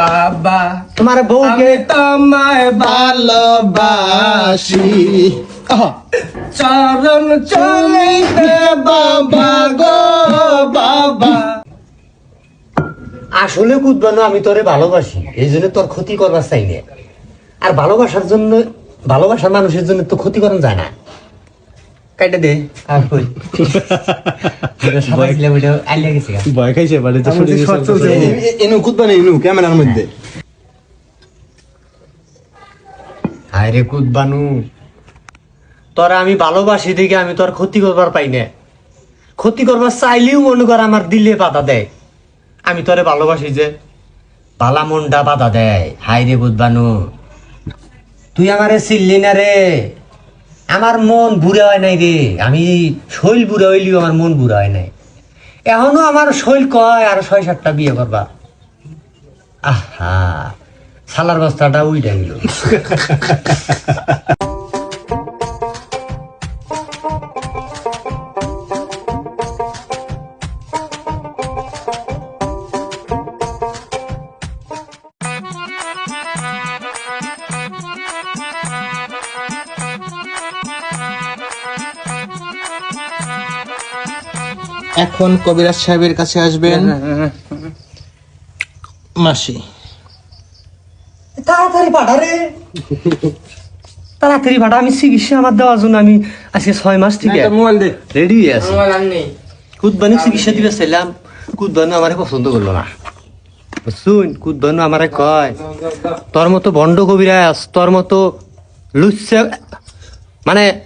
বাবা তোমার বউকে তোমায় ভালোবাসি। চরণ চলিতে বাবা গো বাবা। আসলে কুদবানো আমি তোরে ভালোবাসি এই জন্য তোর ক্ষতি করবার চাই না। আর ভালোবাসার জন্য ভালোবাসার মানুষের জন্য তো ক্ষতি করা যায় না। কাইটা দে। আর কই? সবাই গেলে ওইটা গেছে ভয় খাইছে বাড়ি তো শুটিং চলছে। এ- এ- এনু কুদবানি এনু ক্যামেরার মধ্যে। কুদবানু তোরা আমি ভালোবাসি দেখে আমি তোর ক্ষতি করবার পাই না। ক্ষতি করবার চাইলেও মনে কর আমার দিলে বাধা দেয়। আমি তোরে ভালোবাসি যে পালা মনটা বাধা দেয়। হাই রে কুদবানু তুই আমারে চিল্লি না রে। আমার মন বুড়া হয় নাই রে। আমি শৈল বুড়া হইলিও আমার মন বুড়া হয় নাই। এখনও আমার শৈল কয় আর ছয় সাতটা বিয়ে করবা। আহা, সালার বস্তাটা উইটা এখন কবিরাজ সাহেবের কাছে আসবেন। মাসি। তাড়াতাড়ি পাঠা রে। তাড়াতাড়ি পাঠা আমি চিকিৎসা আমার দেওয়ার জন্য আমি আজকে ছয় মাস থেকে মোবাইল দে। রেডি হয়ে আছি কুদবানি চিকিৎসা দিবে চাইলাম কুদবানু আমারে পছন্দ করল না। শুন কুদবানু আমারে কয় তোর মতো বন্ড কবিরাজ তোর মতো লুচ্ছা মানে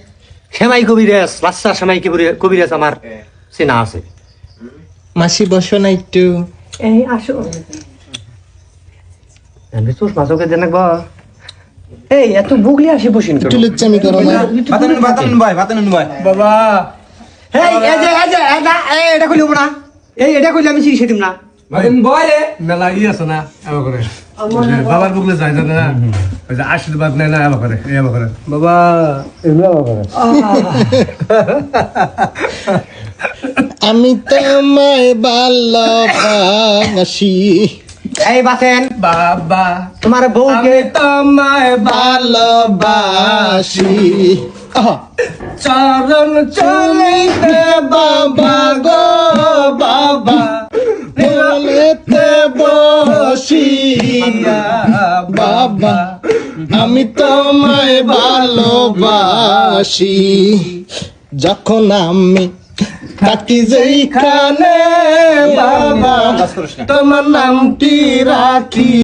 সেমাই কবিরাজ বাচ্চা সেমাই কবিরা- কবিরাজ আমার। চেনা আছে মাসি বসো না একটু। এই আসো। আমি তোর মাঝকে দেন একবার এই এত বুগলি আসি বসিন একটু লুচ্চামি করো না। বাবা। এই এই যে এই যে এই যে, এই, এটা কইলব না। এই এটা কইলে আমি চিকিৎসা দিম না। মেলা ই আছে না এবার করে। বাবার বুকলে যায় না? ওই যে আশীর্বাদ নেয় না এবার করে এবার করে। বাবা এগুলো করে। আমি তোমায় ভালোবাসি। এই বাতেন বাবা তোমার বউকে আমি তোমায় ভালোবাসি। আহা, চরণ বাবা আমি তোমায় ভালোবাসি। যখন আমি থাকি যেইখানে বাবা তোমার নামটি রাখি।